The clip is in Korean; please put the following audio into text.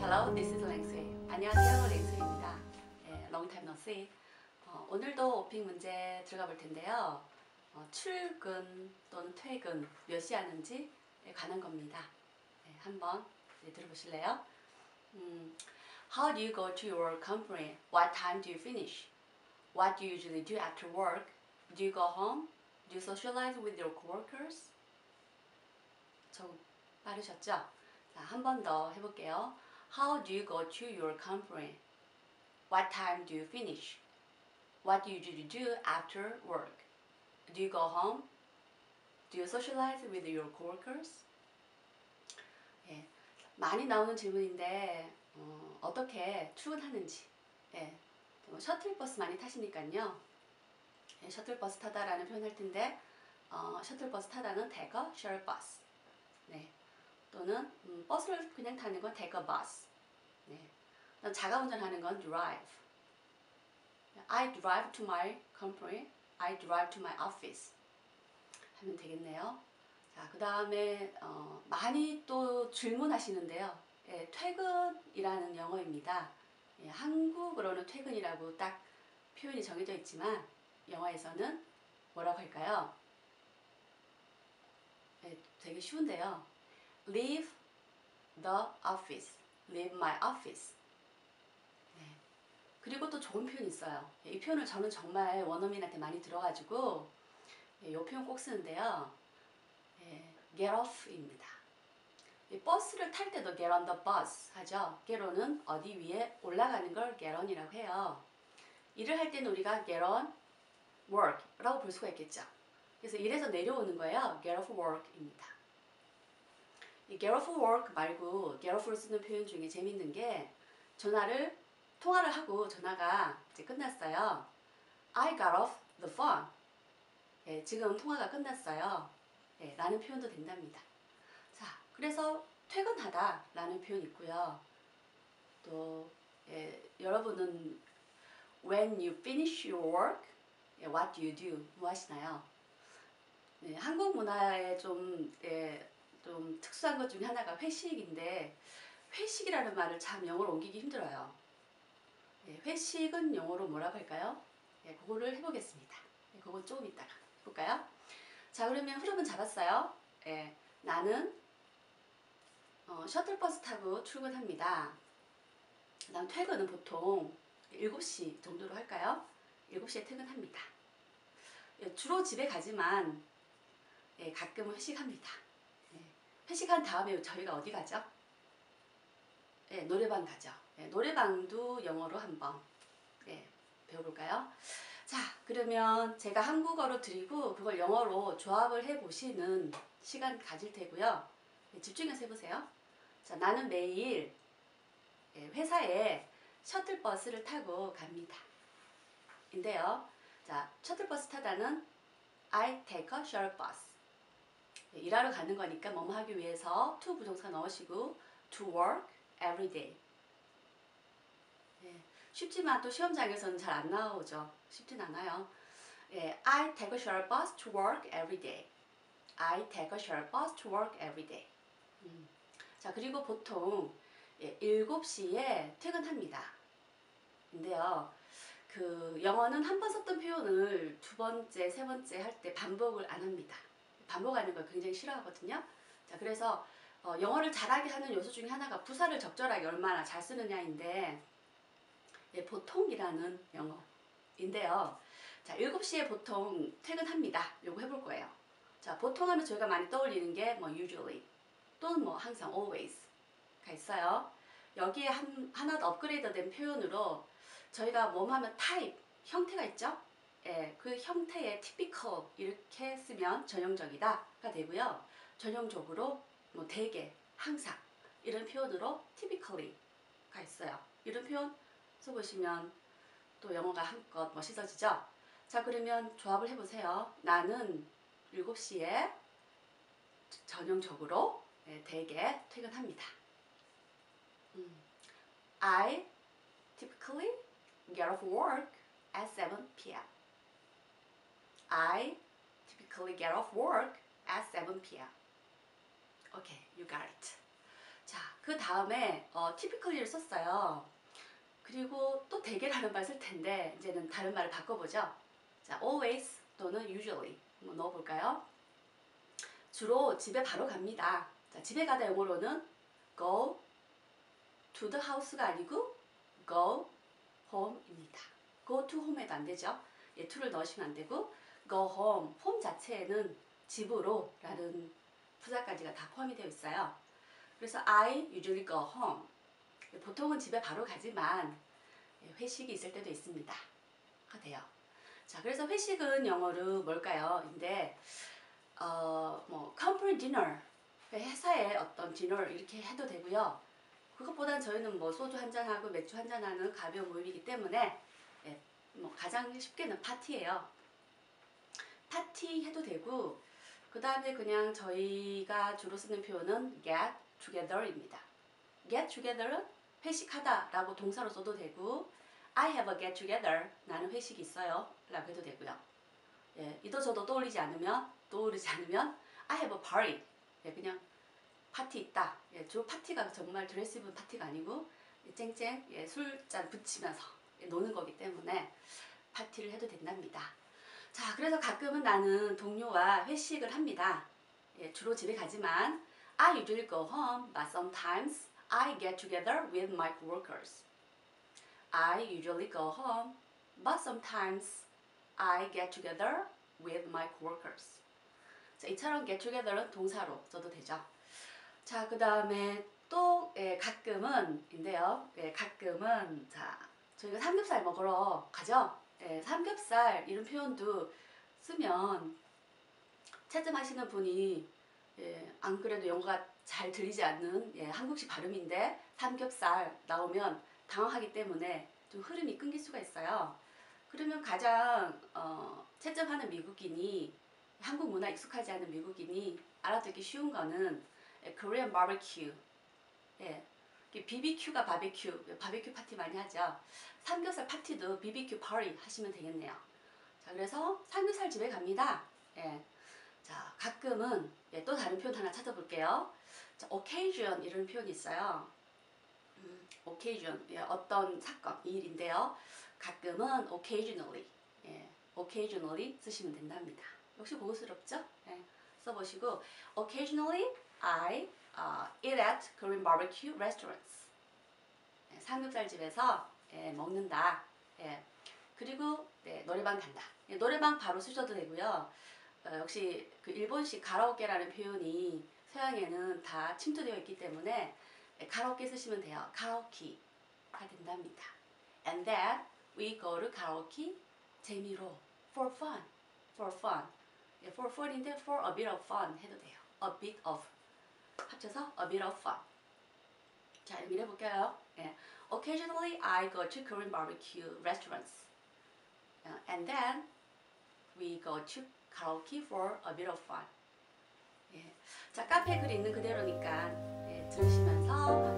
Hello, this is 랭스웨이. 안녕하세요, 랭스웨이입니다. 네, long time no see. 어, 오늘도 오핑 문제 들어가 볼 텐데요. 어, 출근 또는 퇴근 몇 시 하는지에 관한 겁니다. 네, 한번 네, 들어보실래요? 음, how do you go to your company? What time do you finish? What do you usually do after work? Do you go home? Do you socialize with your coworkers? 좀 빠르셨죠? 자, 한 번 더 해볼게요. How do you go to your company? What time do you finish? What do you do after work? Do you go home? Do you socialize with your coworkers? 예, 많이 나오는 질문인데 어, 떻게 출근하는지 예, 뭐 셔틀버스 많이 타시니까요. 예, 셔틀버스 타다라는 표현할 텐데 어, 셔틀버스 타다는 shuttle bus. 네. 또는 음, 버스를 그냥 타는 건 a bus. 네. 자가 운전하는 건 drive. I drive to my company. I drive to my office. 하면 되겠네요. 자, 그 다음에 어, 많이 또 질문하시는데요. 예, 퇴근이라는 영어입니다. 예, 한국어로는 퇴근이라고 딱 표현이 정해져 있지만 영어에서는 뭐라고 할까요? 예, 되게 쉬운데요. Leave the office. Leave my office. 네. 그리고 또 좋은 표현이 있어요. 예, 이 표현을 저는 정말 원어민한테 많이 들어가지고 이 표현 꼭 쓰는데요. 예, get off입니다. 버스를 탈 때도 get on the bus 하죠. get on은 어디 위에 올라가는 걸 get on이라고 해요. 일을 할 때는 우리가 get on work라고 볼 수가 있겠죠. 그래서 일에서 내려오는 거예요. get off work입니다. 이 get off work 말고 get off를 쓰는 표현 중에 재밌는 게 전화를 통화를 하고 전화가 이제 끝났어요. I got off the phone. 예, 지금 통화가 끝났어요. 예, 라는 표현도 된답니다. 자, 그래서 퇴근하다 라는 표현 있고요. 또 예, 여러분은 when you finish your work, 예, what do you do? 뭐 하시나요? 네, 한국 문화에 좀, 예, 좀 특수한 것 중에 하나가 회식인데 회식이라는 말을 참 영어로 옮기기 힘들어요. 예, 회식은 영어로 뭐라고 할까요? 예, 그거를 해보겠습니다. 예, 그거 조금 이따가 해볼까요? 자 그러면 흐름은 잡았어요. 예, 나는 어, 셔틀버스 타고 출근합니다. 그 다음 퇴근은 보통 7시 정도로 할까요? 7시에 퇴근합니다. 예, 주로 집에 가지만 예, 가끔은 회식합니다. 예, 회식한 다음에 저희가 어디 가죠? 예, 노래방 가죠. 예, 노래방도 영어로 한번 예, 배워볼까요? 자, 그러면 제가 한국어로 드리고 그걸 영어로 조합을 해보시는 시간 가질 테고요. 예, 집중해서 해보세요. 자, 나는 매일 예, 회사에 셔틀버스를 타고 갑니다. 인데요. 자, 셔틀버스 타다는 I take a shuttle bus. 예, 일하러 가는 거니까 뭐뭐 하기 위해서 to 부동사 넣으시고 to work every day. 예, 쉽지만 또 시험장에서는 잘 안 나오죠. 쉽진 않아요. 예, I take a shuttle bus to work every day. I take a shuttle bus to work every day. 음. 자, 그리고 보통 예, 7시에 퇴근합니다. 인데요. 그 영어는 한 번 썼던 표현을 두 번째, 세 번째 할 때 반복을 안 합니다. 반복하는 걸 굉장히 싫어하거든요. 자, 그래서 어, 영어를 잘하게 하는 요소 중에 하나가 부사를 적절하게 얼마나 잘 쓰느냐인데 예, 보통이라는 영어인데요. 자, 7시에 보통 퇴근합니다. 요거 해볼 거예요. 자, 보통 하면 저희가 많이 떠올리는 게 뭐 usually 또는 뭐 항상 always가 있어요. 여기에 한, 하나 더 업그레이드 된 표현으로 저희가 뭐뭐 하면 타입, 형태가 있죠? 예, 그 형태의 typical 이렇게 쓰면 전형적이다가 되고요. 전형적으로 뭐 대개, 항상 이런 표현으로 typically가 있어요. 이런 표현 써보시면 또 영어가 한껏 멋있어지죠? 자 그러면 조합을 해보세요. 나는 7시에 전형적으로 예, 대개 퇴근합니다. 음. I typically get off work at 7 p.m. I typically get off work at 7 p.m. Okay, you got it. 자, 그 다음에 어, typically를 썼어요. 그리고 또 대개라는 말 쓸 텐데 이제는 다른 말을 바꿔보죠. 자, always 또는 usually 한번 넣어볼까요? 주로 집에 바로 갑니다. 자, 집에 가다 영어로는 go to the house가 아니고 go home입니다. go to home에도 안 되죠. 예, to를 넣으시면 안 되고 go home, home 자체에는 집으로 라는 부사까지가 다 포함이 되어 있어요. 그래서 I usually go home. 보통은 집에 바로 가지만 예, 회식이 있을 때도 있습니다. 가 돼요. 자, 그래서 회식은 영어로 뭘까요? 근데 어, 뭐 company dinner 회사의 어떤 디너 이렇게 해도 되고요. 그것보단 저희는 뭐 소주 한 잔하고 맥주 한 잔하는 가벼운 모임이기 때문에 예, 뭐 가장 쉽게는 파티예요. 파티 해도 되고 그 다음에 그냥 저희가 주로 쓰는 표현은 get together입니다. get together은 회식하다 라고 동사로 써도 되고 I have a get together 나는 회식이 있어요 라고 해도 되고요. 예, 이도 저도 떠올리지 않으면 떠오르지 않으면 I have a party 예, 그냥 파티 있다. 예, 주 파티가 정말 드레스 입은 파티가 아니고 예, 쨍쨍 예, 술잔 붙이면서 예, 노는 거기 때문에 파티를 해도 된답니다. 자, 그래서 가끔은 나는 동료와 회식을 합니다. 예, 주로 집에 가지만 I usually go home, but sometimes I get together with my coworkers. I usually go home, but sometimes I get together with my coworkers. 자, 이처럼 get together는 동사로 써도 되죠. 자, 그 다음에 또 예, 가끔은 인데요. 예, 가끔은 자 저희가 삼겹살 먹으러 가죠. 예, 삼겹살 이런 표현도 쓰면 채점하시는 분이 예, 안 그래도 영어가 잘 들리지 않는 예, 한국식 발음인데 삼겹살 나오면 당황하기 때문에 좀 흐름이 끊길 수가 있어요. 그러면 가장 어, 채점하는 미국인이 한국 문화 익숙하지 않은 미국인이 알아듣기 쉬운 거는 예, Korean barbecue. 예. BBQ가 바베큐, 바베큐 파티 많이 하죠. 삼겹살 파티도 BBQ 파티 하시면 되겠네요. 자, 그래서 삼겹살 집에 갑니다. 예. 자, 가끔은 예, 또 다른 표현 하나 찾아볼게요. 자, occasion 이런 표현이 있어요. 음, occasion 예, 어떤 사건, 일인데요. 가끔은 occasionally, 예, occasionally 쓰시면 된답니다. 역시 고급스럽죠? 예, 써보시고 occasionally I uh, eat at Korean barbecue restaurants. 예, 삼겹살 집에서 예, 먹는다. 예, 그리고 네, 노래방 간다. 예, 노래방 바로 쓰셔도 되고요. 어, 역시 그 일본식 가라오케라는 표현이 서양에는 다 침투되어 있기 때문에 예, 가라오케 쓰시면 돼요. 가라오케가 된답니다. And then we go to karaoke 재미로 for fun, for fun. 예, for fun인데 for a bit of fun 해도 돼요. a bit of 합쳐서 a bit of fun. 자, 여기 해볼게요. 예. Occasionally I go to Korean barbecue restaurants. 어, and then we go to karaoke for a bit of fun. 예. 자, 카페 글 있는 그대로니까 예, 들으시면서